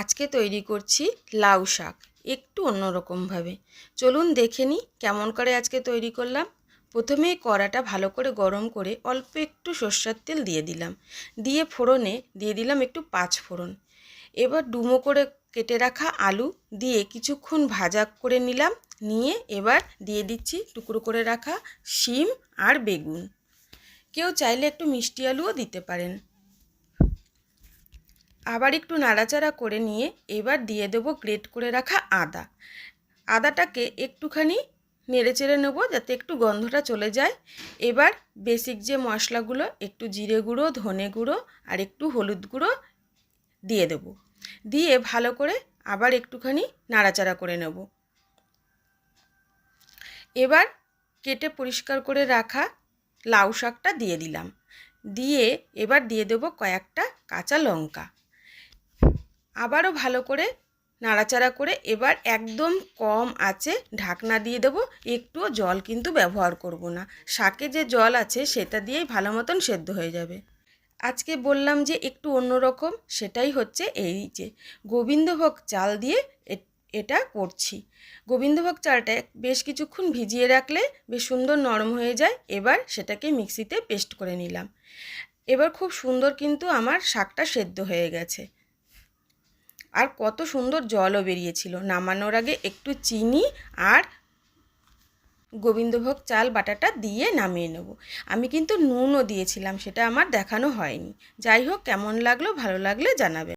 আজকে তৈরি করছি লাউ শাক, একটু অন্যরকমভাবে। চলুন দেখে নিই কেমন করে আজকে তৈরি করলাম। প্রথমেই কড়াটা ভালো করে গরম করে অল্প একটু সর্ষের তেল দিয়ে দিলাম। দিয়ে ফোড়নে দিয়ে দিলাম একটু পাঁচ ফোড়ন। এবার ডুমো করে কেটে রাখা আলু দিয়ে কিছুক্ষণ ভাজা করে নিলাম। নিয়ে এবার দিয়ে দিচ্ছি টুকরো করে রাখা শিম আর বেগুন। কেউ চাইলে একটু মিষ্টি আলুও দিতে পারেন। আবার একটু নাড়াচাড়া করে নিয়ে এবার দিয়ে দেবো গ্রেট করে রাখা আদা। আদাটাকে একটুখানি নেড়ে চেড়ে নেব যাতে একটু গন্ধটা চলে যায়। এবার বেসিক যে মশলাগুলো, একটু জিরে গুঁড়ো, ধনে গুঁড়ো আর একটু হলুদ গুঁড়ো দিয়ে দেবো। দিয়ে ভালো করে আবার একটুখানি নাড়াচাড়া করে নেব। এবার কেটে পরিষ্কার করে রাখা লাউ শাকটা দিয়ে দিলাম। দিয়ে এবার দিয়ে দেবো কয়েকটা কাঁচা লঙ্কা। আবারও ভালো করে নাড়াচাড়া করে এবার একদম কম আছে ঢাকনা দিয়ে দেবো। একটুও জল কিন্তু ব্যবহার করব না। শাকে যে জল আছে সেটা দিয়েই ভালো মতন সেদ্ধ হয়ে যাবে। আজকে বললাম যে একটু অন্যরকম, সেটাই হচ্ছে এই যে গোবিন্দভোগ চাল দিয়ে এটা করছি। গোবিন্দভোগ চালটা বেশ কিছুক্ষণ ভিজিয়ে রাখলে বেশ সুন্দর নরম হয়ে যায়। এবার সেটাকে মিক্সিতে পেস্ট করে নিলাম। এবার খুব সুন্দর কিন্তু আমার শাকটা সেদ্ধ হয়ে গেছে। আর কত সুন্দর জলও বেরিয়েছিল। নামানোর আগে একটু চিনি আর গোবিন্দভোগ চাল, বাটাটা দিয়ে নামিয়ে নেব। আমি কিন্তু নুনও দিয়েছিলাম, সেটা আমার দেখানো হয়নি। যাই হোক, কেমন লাগল, ভালো লাগলে জানাবে